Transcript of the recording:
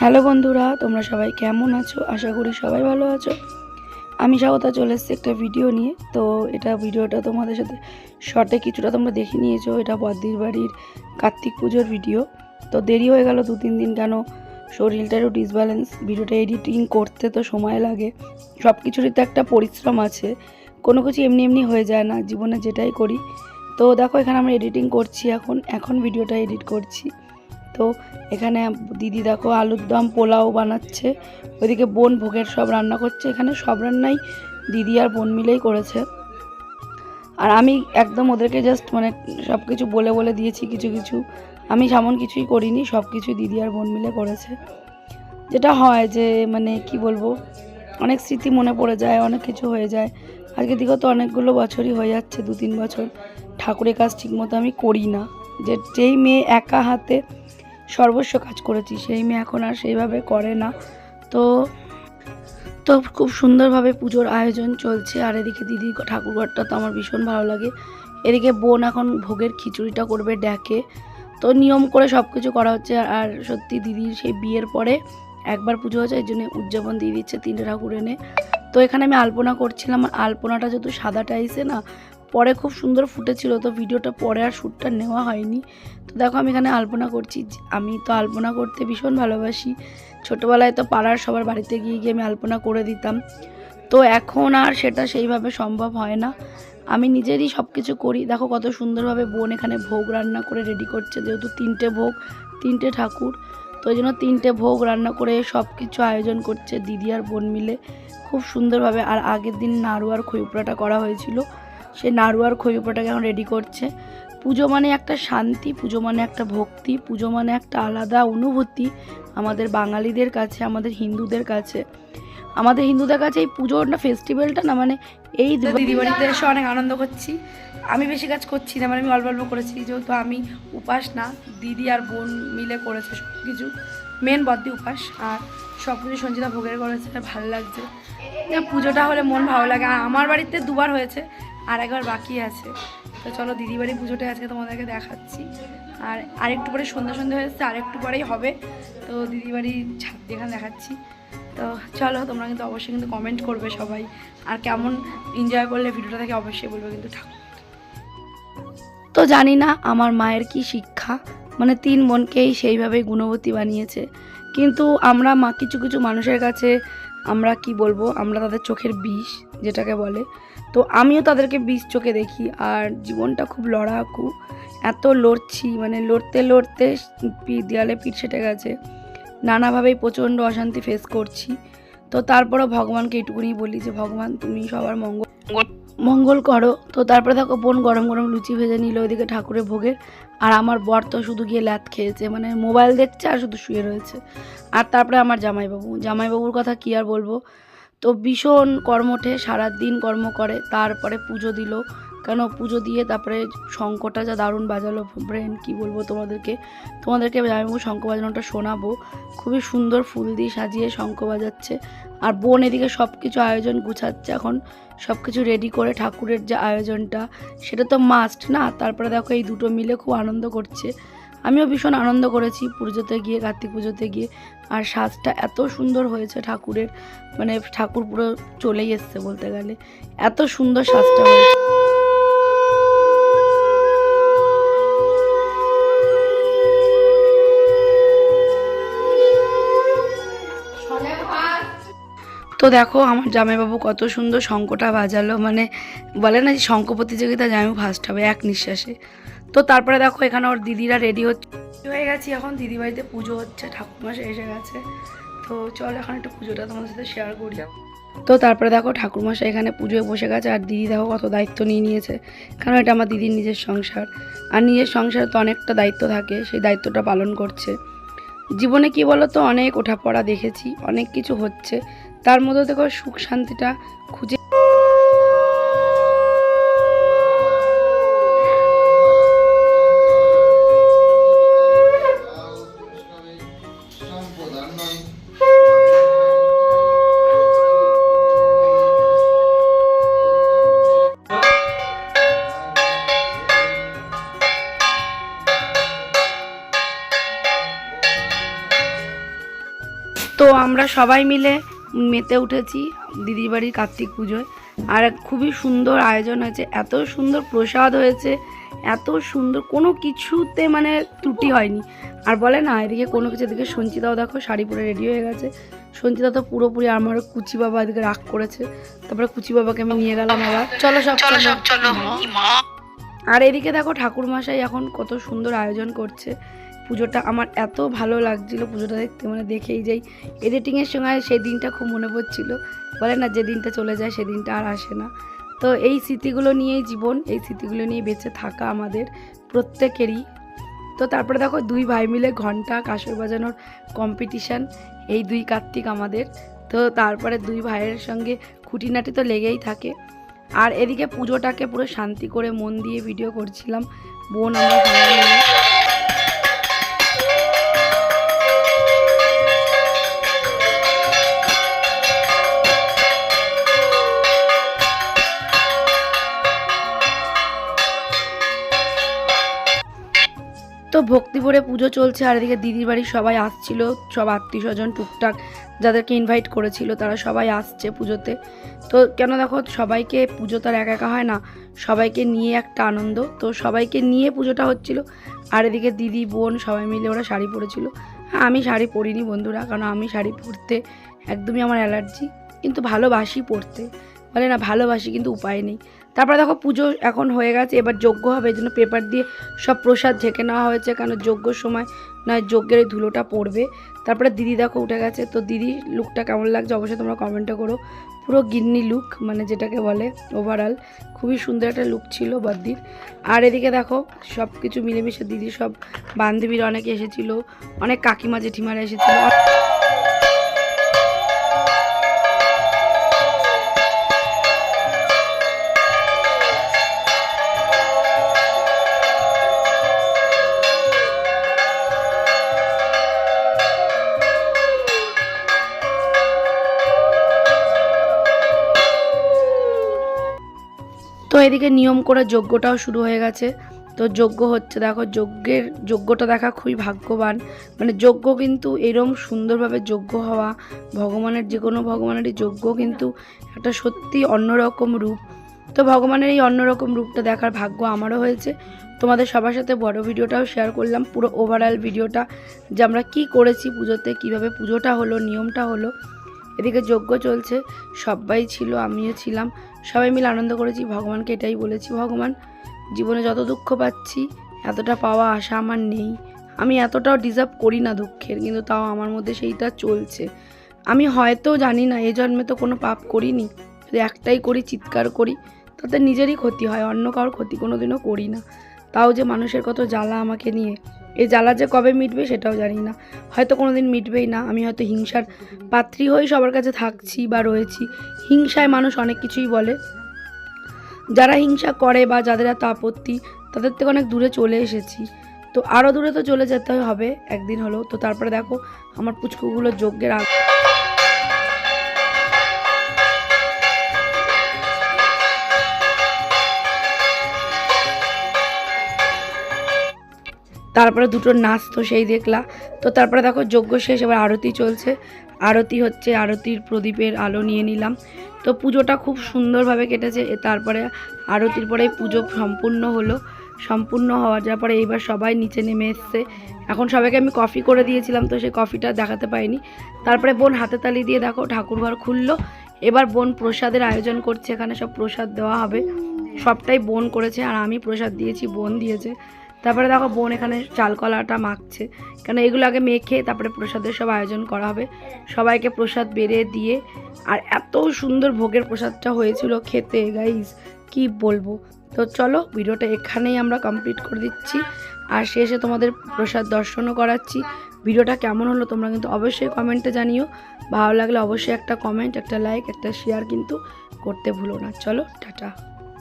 Hello বন্ধুরা, তোমরা সবাই কেমন আছো? আশা করি সবাই ভালো আছো। আমি স্বাগতা চলে এসেছি একটা ভিডিও নিয়ে। তো এটা ভিডিওটা তোমাদের সাথে শর্টে কিছুটা তোমরা দেখে নিয়েছো। এটা বদ্দির বাড়ির কার্তিক পুজোর ভিডিও তো দেরি হয়ে গেল দু তিন দিন কেন? শরীরটা একটু ডিসব্যালেন্স ভিডিওটা এডিটিং করতে তো সময় লাগে। সব কিছুরই তো একটা পরিশ্রম আছে। কোনো কিছু এমনি এমনি হয়ে যায় না। জীবনে যেটাই করি। তো দেখো, এখানে আমরা এডিটিং করছি এখন। এখন ভিডিওটা এডিট করছি। তো এখানে দিদি দেখো আলুর দম, পোলাও বানাচ্ছে। ওইদিকে বোন ভোগের সব রান্না করছে। এখানে সব রান্নাই দিদি আর বোন মিলেই করেছে। আর আমি একদম ওদেরকে জাস্ট মানে সব কিছু বলে বলে দিয়েছি, কিছু কিছু। আমি তেমন কিছুই করিনি সব কিছুই দিদি আর বোন মিলে করেছে। যেটা হয় যে মানে কি বলব, অনেক স্মৃতি মনে পড়ে যায়, অনেক কিছু হয়ে যায়। আজকে দিকে তো অনেকগুলো বছরই হয়ে যাচ্ছে দু তিন বছর। ঠাকুরের কাজ ঠিকমতো আমি করি না। যে, যেই মেয়ে একা হাতে সর্বস্ব কাজ করেছি। সেই মেয়ে এখন আর সেইভাবে করে না। তো তো খুব সুন্দরভাবে পুজোর আয়োজন চলছে। আর এদিকে দিদি ঠাকুরঘরটা তো আমার ভীষণ ভালো লাগে। এদিকে বোন এখন ভোগের খিচুড়িটা করবে ড্যাকে তো নিয়ম করে সব কিছু করা হচ্ছে। আর সত্যি দিদির সেই বিয়ের পরে একবার পুজো হয়েছে, এই জন্য উদযাপন দিয়ে দিচ্ছে তিনটে ঠাকুর এনে। তো এখানে আমি আলপনা করছিলাম। আলপনাটা যেহেতু সাদা টাইসে না পরে খুব সুন্দর ফুটেছিল, তো ভিডিওটা পরে আর শ্যুটটা নেওয়া হয়নি। তো দেখো আমি এখানে আলপনা করছি আমি তো আলপনা করতে ভীষণ ভালোবাসি। ছোটোবেলায় তো পাড়ার সবার বাড়িতে গিয়ে গিয়ে আমি আলপনা করে দিতাম। তো এখন আর সেটা সেইভাবে সম্ভব হয় না। আমি নিজেরই সব কিছু করি। দেখো কত সুন্দরভাবে বোন এখানে ভোগ রান্না করে রেডি করছে, যেহেতু তিনটে ভোগ, তিনটে ঠাকুর। তো ওই জন্য তিনটে ভোগ রান্না করে সব কিছু আয়োজন করছে দিদি আর বোন মিলে। খুব সুন্দরভাবে। আর আগের দিন নাড়ু আর খইপড়াটা করা হয়েছিল। সে নাড়ু আর এখন রেডি করছে। পুজো মানে একটা শান্তি পুজো মানে একটা ভক্তি পুজো মানে একটা আলাদা অনুভূতি আমাদের বাঙালিদের কাছে আমাদের হিন্দুদের কাছে। আমাদের হিন্দুদের কাছে এই পুজোটা ফেস্টিভ্যালটা না মানে এই দিদি বাড়িতে এসে অনেক আনন্দ করছি। আমি বেশি কাজ করছি না মানে আমি অল্প অল্প করেছি যেহেতু আমি উপাস না দিদি আর বোন মিলে করেছে সব কিছু মেন বদ্দি উপাস আর সব কিছু সঞ্চিতা ভোগের করেছে ভালো লাগছে। পুজোটা হলে মন ভালো লাগে। আর আমার বাড়িতে দুবার হয়েছে আর একবার বাকি আছে। তো চলো দিদি বাড়ি পুজোটা আজকে তোমাদেরকে দেখাচ্ছি। আর আরেকটু পরে সন্ধ্যা সন্ধ্যা হয়ে হয়েছে আরেকটু পরেই হবে। তো দিদি বাড়ি ছাদ দিয়ে এখানে দেখাচ্ছি। তো চলো তোমরা কিন্তু অবশ্যই কিন্তু কমেন্ট করবে সবাই। আর কেমন এনজয় করলে ভিডিওটা থেকে অবশ্যই বলবে কিন্তু ঠাকুর। তো জানি না আমার মায়ের কি শিক্ষা মানে তিন বোনকেই সেইভাবেই গুণবতী বানিয়েছে। কিন্তু আমরা মা, কিছু কিছু মানুষের কাছে আমরা কি বলব, আমরা তাদের চোখের বিষ, যেটাকে বলে তো আমিও তাদেরকে বিষ চোখে দেখি আর জীবনটা খুব লড়াকু। এত লড়ছি মানে লড়তে লড়তে দেয়ালে পিঠ সেটে গেছে। নানাভাবেই প্রচণ্ড অশান্তি ফেস করছি। তো তারপরও ভগবানকে এটুকুনি বলি যে, ভগবান তুমি সবার মঙ্গল মঙ্গল করো। তো তারপরে দেখো বোন গরম গরম লুচি ভেজে নিল ওইদিকে ঠাকুরের ভোগের আর আমার বর তো শুধু গিয়ে ল্যাদ খেয়েছে মানে মোবাইল দেখছে আর শুধু শুয়ে রয়েছে। আর তারপরে আমার জামাইবাবু। জামাইবাবুর কথা কি আর বলব? তো ভীষণ কর্মঠে সারাদিন কর্ম করে, তারপরে পুজো দিল। কেন পুজো দিয়ে তারপরে শঙ্কটা যা দারুণ বাজালো, ব্রেন, কি বলব তোমাদেরকে? তোমাদেরকে জামাইবাবু শঙ্খ বাজানোটা শোনাবো। খুবই সুন্দর ফুল দিয়ে সাজিয়ে শঙ্খ বাজাচ্ছে। আর বোন এদিকে সব কিছু আয়োজন গুছাচ্ছে এখন। সব কিছু রেডি করে ঠাকুরের যে আয়োজনটা, সেটা তো মাস্ট না? তারপরে দেখো এই দুটো মিলে খুব আনন্দ করছে। আমিও ভীষণ আনন্দ করেছি পুজোতে গিয়ে, কার্তিক পুজোতে গিয়ে। আর সাজটা এত সুন্দর হয়েছে ঠাকুরের মানে ঠাকুর পুরো চলেই এসছে বলতে গেলে। এত সুন্দর সাজটা হয়েছে। তো দেখো, আমার জামাইবাবু কত সুন্দর শঙ্কটা বাজালো। মানে বলে না যে শঙ্খ প্রতিযোগিতা জামাইবাবু ফার্স্ট হবে, এক নিঃশ্বাসে। তো তারপরে দেখো এখানে ওর দিদিরা রেডি হচ্ছে। হয়ে গেছি, এখন দিদি বাড়িতে পুজো হচ্ছে ঠাকুরমাসে এসে গেছে। তো চল এখন একটু পুজোটা তোমাদের সাথে শেয়ার করি। তো তারপরে দেখো ঠাকুরমশাই এখানে পুজোয় বসে গেছে, আর দিদি দেখো কত দায়িত্ব নিয়ে নিয়েছে। কারণ এটা আমার দিদির নিজের সংসার। আর নিজের সংসারে তো অনেকটা দায়িত্ব থাকে, সেই দায়িত্বটা পালন করছে। জীবনে কি বলো তো অনেক ওঠাপড়া দেখেছি, অনেক কিছু হচ্ছে। তার মধ্যে দেখো সুখ শান্তিটা খুঁজে আমরা সবাই মিলে মেতে উঠেছি দিদির বাড়ির কার্তিক পুজোয়। আর খুবই সুন্দর আয়োজন হয়েছে। এত সুন্দর প্রসাদ হয়েছে এত সুন্দর কোনো কিছুতে মানে ত্রুটি হয়নি। আর বলে না এদিকে কোনো কিছু এদিকে সঞ্চিতাও দেখো শাড়ি পরে রেডি হয়ে গেছে। সঞ্চিতা তো পুরোপুরি আমার কুচি বাবা এদিকে রাগ করেছে। তারপরে কুচি বাবাকে আমি নিয়ে গেলাম আবার। চলো সব চলো সব চলো। আর এদিকে দেখো ঠাকুরমশাই এখন কত সুন্দর আয়োজন করছে। পুজোটা আমার এত ভালো লাগছিল, পুজোটা দেখতে মানে দেখেই যাই। এডিটিংয়ের সময় সেই দিনটা খুব মনে পড়ছিল। বলে না যে দিনটা চলে যায় সেদিনটা আর আসে না। তো এই স্মৃতিগুলো নিয়েই জীবন, এই স্মৃতিগুলো নিয়ে বেঁচে থাকা আমাদের প্রত্যেকেরই। তো তারপরে দেখো দুই ভাই মিলে ঘণ্টা কাসর বাজানোর কম্পিটিশান এই দুই কার্তিক আমাদের। তো তারপরে দুই ভাইয়ের সঙ্গে খুঁটিনাটি তো লেগেই থাকে। আর এদিকে পুজোটাকে পুরো শান্তি করে মন দিয়ে ভিডিও করছিলাম। বোন আমরা ভক্তি পুজো চলছে, আর এদিকে দিদির বাড়ির সবাই আসছিল, সব আত্মীয় স্বজন টুকটাক যাদেরকে ইনভাইট করেছিল, তারা সবাই আসছে পুজোতে। তো কেন দেখো, সবাইকে পুজো তো আর একা একা হয় না, সবাইকে নিয়ে একটা আনন্দ। তো সবাইকে নিয়ে পুজোটা হচ্ছিল, আর এদিকে দিদি, বোন সবাই মিলে ওরা শাড়ি পরেছিল। হ্যাঁ আমি শাড়ি পরিনি বন্ধুরা, কারণ আমি শাড়ি পরতে একদমই আমার অ্যালার্জি। কিন্তু ভালোবাসি পরতে। বলে না, ভালোবাসি, কিন্তু উপায় নেই। তারপরে দেখো পুজো এখন হয়ে গেছে, এবার যজ্ঞ হবে, এই জন্য পেপার দিয়ে সব প্রসাদ ঢেকে নেওয়া হয়েছে, কেন যজ্ঞর সময় নয়, যজ্ঞের এই ধুলোটা পড়বে। তারপরে দিদি দেখো উঠে গেছে, তো দিদি লুকটা কেমন লাগছে অবশ্যই তোমরা কমেন্টে করো। পুরো গিন্নি লুক মানে যেটাকে বলে ওভারঅল খুবই সুন্দর একটা লুক ছিল বদ্দির। আর এদিকে দেখো সব কিছু মিলেমিশে দিদি সব বান্ধবীরা অনেকে এসেছিল, অনেক কাকিমা, জেঠিমারা এসেছিল। এদিকে নিয়ম করে যজ্ঞটাও শুরু হয়ে গেছে। তো যজ্ঞ হচ্ছে, দেখো যজ্ঞের, যজ্ঞটা দেখা খুবই ভাগ্যবান। মানে যজ্ঞ কিন্তু এরম সুন্দরভাবে যজ্ঞ হওয়া, ভগবানের যে কোনো ভগবানেরই যজ্ঞ কিন্তু একটা সত্যি অন্যরকম রূপ। তো ভগবানের এই অন্যরকম রূপটা দেখার ভাগ্য আমারও হয়েছে। তোমাদের সবার সাথে বড় ভিডিওটাও শেয়ার করলাম, পুরো ওভারঅল ভিডিওটা যে আমরা কি করেছি পুজোতে, কীভাবে পুজোটা হলো, নিয়মটা হলো। এদিকে যজ্ঞ চলছে, সবাই ছিল, আমিও ছিলাম। সবাই মিলে আনন্দ করেছি, ভগবানকে এটাই বলেছি, ভগবান, জীবনে যত দুঃখ পাচ্ছি, এতটা পাওয়া আশা আমার নেই। আমি এতটাও ডিজার্ভ করি না দুঃখের, কিন্তু তাও আমার মধ্যে সেইটা চলছে। আমি হয়তো জানি না, এ জন্মে তো কোনো পাপ করিনি। যদি একটাই করি, চিৎকার করি, তাতে নিজেরই ক্ষতি হয়, অন্য কারোর ক্ষতি কোনো দিনও করি না। তাও যে মানুষের কত জ্বালা আমাকে নিয়ে এই জ্বালা যে কবে মিটবে সেটাও জানি না। হয়তো কোনো দিন মিটবেই না। আমি হয়তো হিংসার পাত্রী হয়ে সবার কাছে থাকছি বা রয়েছি। হিংসায় মানুষ অনেক কিছুই বলে। যারা হিংসা করে বা যাদের এত আপত্তি, তাদের থেকে অনেক দূরে চলে এসেছি। তো আরও দূরে তো চলে যেতে হবে, একদিন হলো তো তারপরে দেখো, আমার পুচকুগুলো যজ্ঞের আগ তারপরে দুটো নাচ তো সেই দেখলা। তো তারপরে দেখো যজ্ঞ শেষ, এবার আরতি চলছে। আরতি হচ্ছে, আরতির প্রদীপের আলো নিয়ে নিলাম। তো পুজোটা খুব সুন্দরভাবে কেটেছে তারপরে আরতির পরে পুজো সম্পূর্ণ হলো। সম্পূর্ণ হওয়ার যাওয়ার পরে এইবার সবাই নিচে নেমে এসছে। এখন সবাইকে আমি কফি করে দিয়েছিলাম, তো সেই কফিটা দেখাতে পাইনি। তারপরে বোন হাতে তালি দিয়ে দেখো ঠাকুরঘর খুললো। এবার বোন প্রসাদের আয়োজন করছে, এখানে সব প্রসাদ দেওয়া হবে। সবটাই বোন করেছে, আর আমি প্রসাদ দিয়েছি, বোন দিয়েছে। তারপরে দেখো বোন এখানে চালকলাটা মাখছে। কেন এগুলো আগে মেখে তারপরে প্রসাদের সব আয়োজন করা হবে। সবাইকে প্রসাদ বেড়ে দিয়ে, আর এত সুন্দর ভোগের প্রসাদটা হয়েছিল খেতে গাইস কি বলব? তো চলো, ভিডিওটা এখানেই আমরা কমপ্লিট করে দিচ্ছি। আর শেষে তোমাদের প্রসাদ দর্শনও করাচ্ছি। ভিডিওটা কেমন হলো তোমরা কিন্তু অবশ্যই কমেন্টে জানিও। ভালো লাগলে অবশ্যই একটা কমেন্ট একটা লাইক একটা শেয়ার কিন্তু করতে ভুলো না। চলো, টাটা।